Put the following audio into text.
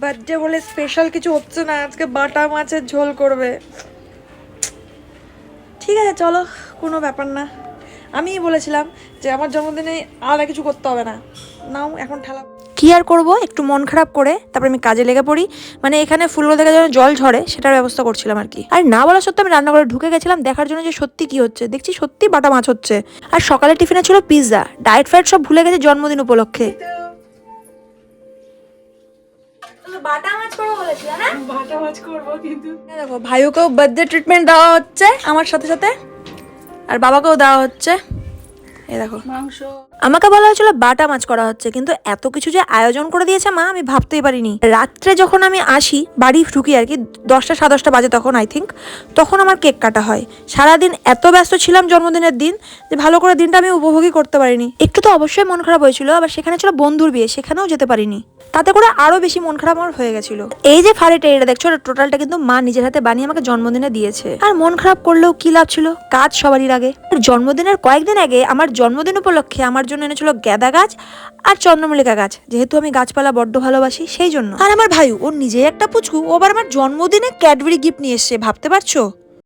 Birthday বলে special কিছু হচ্ছে না, আজকে বাটা মাছের ঝোল করবে। ঠিক আছে, চলো, কোনো ব্যাপার না। আমিই বলেছিলাম যে আমার জন্মদিনে আলাদা কিছু করতে হবে না। নাও, এখন ঠেলা। কি আর করব? একটু মন খারাপ করে, তারপর আমি কাজে লেগে পড়ি। মানে এখানে ফুলগুলো থেকে যেন জল ঝরে, সেটার ব্যবস্থা করছিলাম আর কি। আর না বলা সত্ত্বেও আমি রান্নাঘরে ঢুকে গেছিলাম, দেখার জন্য যে সত্যি কি হচ্ছে। দেখছি সত্যি বাটা মাছ হচ্ছে। আর সকালে টিফিনে ছিল পিৎজা ডায়েট ফাইট সব ভুলে গেছে জন্মদিন উপলক্ষে। বাটা মাছ করব বলেছিল না? ভাটা মাছ করব কিন্তু। দেখো ভাইওকেও বার্থডে ট্রিটমেন্ট দেওয়া হচ্ছে আমার সাথে সাথে। আর বাবাকেও দেওয়া হচ্ছে। এই দেখো। মাংস। আমাকে বলা হয়েছিল বাটা মাছ করা হচ্ছে কিন্তু এত কিছু যে আয়োজন করে দিয়েছে মা আমি ভাবতেই পারিনি। রাত্রে যখন আমি আসি বাড়ি ঢুকি আর কি দশটা সাড়ে দশটা বাজে তখন আই থিঙ্ক তখন আমার কেক কাটা হয়। সারাদিন এত ব্যস্ত ছিলাম জন্মদিনের দিন যে ভালো করে দিনটা আমি উপভোগই করতে পারিনি। একটু তো অবশ্যই মন খারাপ হয়েছিল, আবার সেখানে ছিল বন্ধুর বিয়ে, সেখানেও যেতে পারিনি। তাতে করে আরও বেশি মন খারাপ আমার হয়ে গেছিল। এই যে ফাড়িটা এটা দেখছ টোটালটা কিন্তু মা নিজের হাতে বানিয়ে আমাকে জন্মদিনে দিয়েছে। আর মন খারাপ করলেও কি লাভ ছিল? কাজ সবারই আগে আর জন্মদিনের কয়েকদিন আগে আমার জন্মদিন উপলক্ষে আমার জন্য এনেছিল গ্যাদা গাছ আর চন্দ্রমল্লিকা গাছ। যেহেতু আমি গাছপালা বড্ড ভালোবাসি, সেই জন্য। আর আমার ভাই ওর নিজেই একটা পুচকু, ও আবার আমার জন্মদিনে ক্যাডবেরি গিফট নিয়ে এসছে, ভাবতে পারছ?